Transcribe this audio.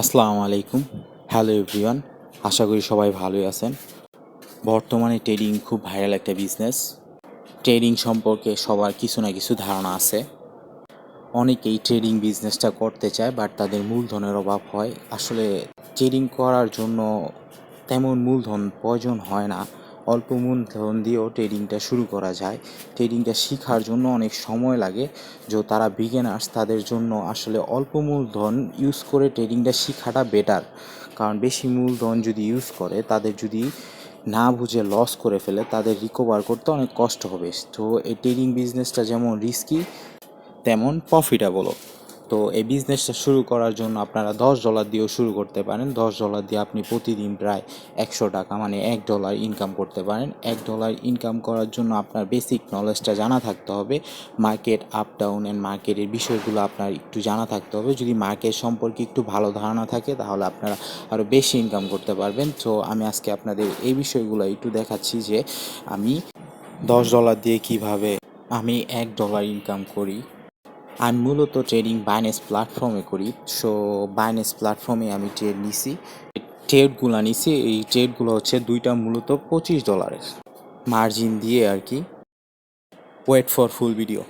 আসসালামু আলাইকুম। Hello everyone আশা করি সবাই ভালোই আছেন। বর্তমানে ট্রেডিং খুব ভাইরাল একটা বিজনেস ট্রেডিং সম্পর্কে সবার কিছু না কিছু ধারণা আছে। অনেকেই ট্রেডিং বিজনেসটা করতে চায় বাট তাদের মূলধনের অভাব হয়। আসলে ট্রেডিং করার জন্য তেমন মূলধন প্রয়োজন হয় না। অল্প মূলধন দিয়েও ট্রেডিংটা শুরু করা যায়। ট্রেডিংটা শেখার জন্য অনেক সময় লাগে। যে তারা বিগিনার্স তাদের জন্য আসলে অল্প মূলধন ইউজ করে ট্রেডিংটা শেখাটা বেটার কারণ বেশি মূলধন যদি ইউজ করে, তাদের যদি না বুঝে লস করে ফেলে, তাদের রিকভার করতে অনেক কষ্ট হবে। তো এই ট্রেডিং বিজনেসটা যেমন রিস্কি তেমন প্রফিটেবলও তো এই বিজনেসটা শুরু করার জন্য আপনারা দশ ডলার দিয়েও শুরু করতে পারেন। দশ ডলার দিয়ে আপনি প্রতিদিন প্রায় একশো টাকা মানে এক ডলার ইনকাম করতে পারেন। এক ডলার ইনকাম করার জন্য আপনার বেসিক নলেজটা জানা থাকতে হবে। মার্কেট আপ ডাউন অ্যান্ড মার্কেটের বিষয়গুলো আপনার একটু জানা থাকতে হবে। যদি মার্কেট সম্পর্কে একটু ভালো ধারণা থাকে, তাহলে আপনারা আরও বেশি ইনকাম করতে পারবেন। তো আমি আজকে আপনাদের এই বিষয়গুলো একটু দেখাচ্ছি যে আমি দশ ডলার দিয়ে কীভাবে আমি এক ডলার ইনকাম করি। আমি মূলত ট্রেডিং বাইনেস প্ল্যাটফর্মে করি। সো বাইনেস প্ল্যাটফর্মে আমি ট্রেড নিছি। ট্রেডগুলো নিছি, এই ট্রেডগুলো হচ্ছে দুইটা মূলত পঁচিশ ডলারের মার্জিন দিয়ে আর কি। Wait for full video